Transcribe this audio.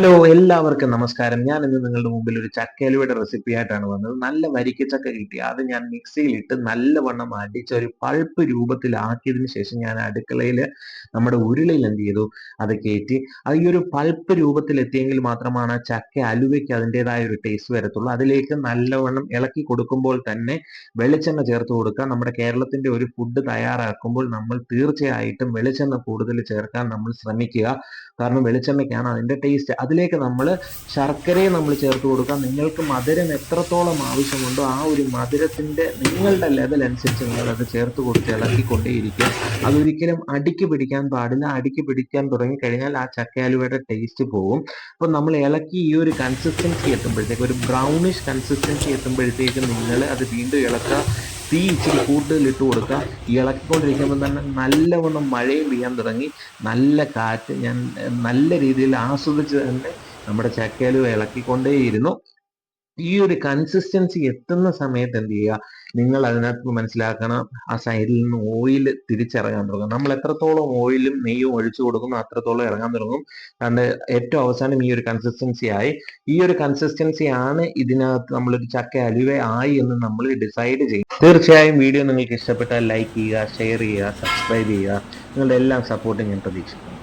Hello എല്ലാവർക്കും നമസ്കാരം. ഞാൻ ഇന്ന് നിങ്ങളുടെ മുമ്പിൽ ഒരു ചക്കയിലൂടെ റെസിപ്പി ആയിട്ടാണ് വന്നത്. നല്ല വരിക്ക ചക്ക കിട്ടി. അത് ഞാൻ മിക്സിയിലിട്ട് നല്ലവണ്ണം അടിച്ച് ഒരു പൾപ്പ് രൂപത്തിലാക്കിയതിന് ശേഷം ഞാൻ അടുക്കളയിൽ നമ്മുടെ ഉരുളയിൽ എന്ത് ചെയ്തു? അത് കയറ്റി. അത് ഈ ഒരു പൾപ്പ് രൂപത്തിൽ എത്തിയെങ്കിൽ മാത്രമാണ് ചക്ക അലുവയ്ക്ക് അതിന്റെതായ ഒരു ടേസ്റ്റ് വരത്തുള്ളൂ. അതിലേക്ക് നല്ലവണ്ണം ഇളക്കി കൊടുക്കുമ്പോൾ തന്നെ വെളിച്ചെണ്ണ ചേർത്ത് കൊടുക്കുക. നമ്മുടെ കേരളത്തിന്റെ ഒരു ഫുഡ് തയ്യാറാക്കുമ്പോൾ നമ്മൾ തീർച്ചയായിട്ടും വെളിച്ചെണ്ണ കൂടുതൽ ചേർക്കാൻ നമ്മൾ ശ്രമിക്കുക. കാരണം വെളിച്ചെണ്ണയ്ക്കാണ് അതിന്റെ ടേസ്റ്റ് അതിലേക്ക് നമ്മൾ ശർക്കരയെ നമ്മൾ ചേർത്ത് കൊടുക്കുക നിങ്ങൾക്ക് മധുരം എത്രത്തോളം ആവശ്യമുണ്ടോ ആ ഒരു മധുരത്തിന്റെ നിങ്ങളുടെ ലെവൽ അനുസരിച്ച് നിങ്ങളത് ചേർത്ത് കൊടുത്ത് ഇളക്കിക്കൊണ്ടേയിരിക്കുക. അതൊരിക്കലും അടിക്ക് പിടിക്കാൻ പാടില്ല. അടിക്ക് പിടിക്കാൻ തുടങ്ങിക്കഴിഞ്ഞാൽ ആ ചക്കയാലുവയുടെ ടേസ്റ്റ് പോകും അപ്പോൾ നമ്മൾ ഇളക്കി ഈ ഒരു കൺസിസ്റ്റൻസി എത്തുമ്പോഴത്തേക്ക് ഒരു ബ്രൗണിഷ് കൺസിസ്റ്റൻസി എത്തുമ്പോഴത്തേക്ക് നിങ്ങൾ അത് വീണ്ടും ഇളക്കുക. തീ ഇച്ചിരി കൂടുതൽ ഇട്ട് കൊടുക്കുക. ഇളക്കിക്കൊണ്ടിരിക്കുമ്പോൾ തന്നെ നല്ലവണ്ണം മഴയും പെയ്യാൻ തുടങ്ങി. നല്ല കാറ്റ് ഞാൻ നല്ല രീതിയിൽ ആസ്വദിച്ച് തന്നെ നമ്മുടെ ചക്കയിലും ഇളക്കിക്കൊണ്ടേയിരുന്നു. ഈ ഒരു കൺസിസ്റ്റൻസി എത്തുന്ന സമയത്ത് എന്ത് ചെയ്യുക? നിങ്ങൾ അതിനകത്ത് മനസ്സിലാക്കണം ആ സൈഡിൽ നിന്ന് ഓയിൽ തിരിച്ചിറങ്ങാൻ തുടങ്ങും. നമ്മൾ എത്രത്തോളം ഓയിലും നെയ്യും ഒഴിച്ചു കൊടുക്കുന്നു അത്രത്തോളം ഇറങ്ങാൻ തുടങ്ങും. കാരണം ഏറ്റവും അവസാനം ഈ ഒരു കൺസിസ്റ്റൻസി ആയി. ഈ ഒരു കൺസിസ്റ്റൻസി ആണ് ഇതിനകത്ത് നമ്മളൊരു ചക്ക അലുവ ആയി എന്ന് നമ്മൾ ഡിസൈഡ് ചെയ്യും. തീർച്ചയായും വീഡിയോ നിങ്ങൾക്ക് ഇഷ്ടപ്പെട്ടാൽ ലൈക്ക് ചെയ്യുക ഷെയർ ചെയ്യുക സബ്സ്ക്രൈബ് ചെയ്യുക. നിങ്ങളുടെ എല്ലാം സപ്പോർട്ടും ഞാൻ പ്രതീക്ഷിക്കുന്നു.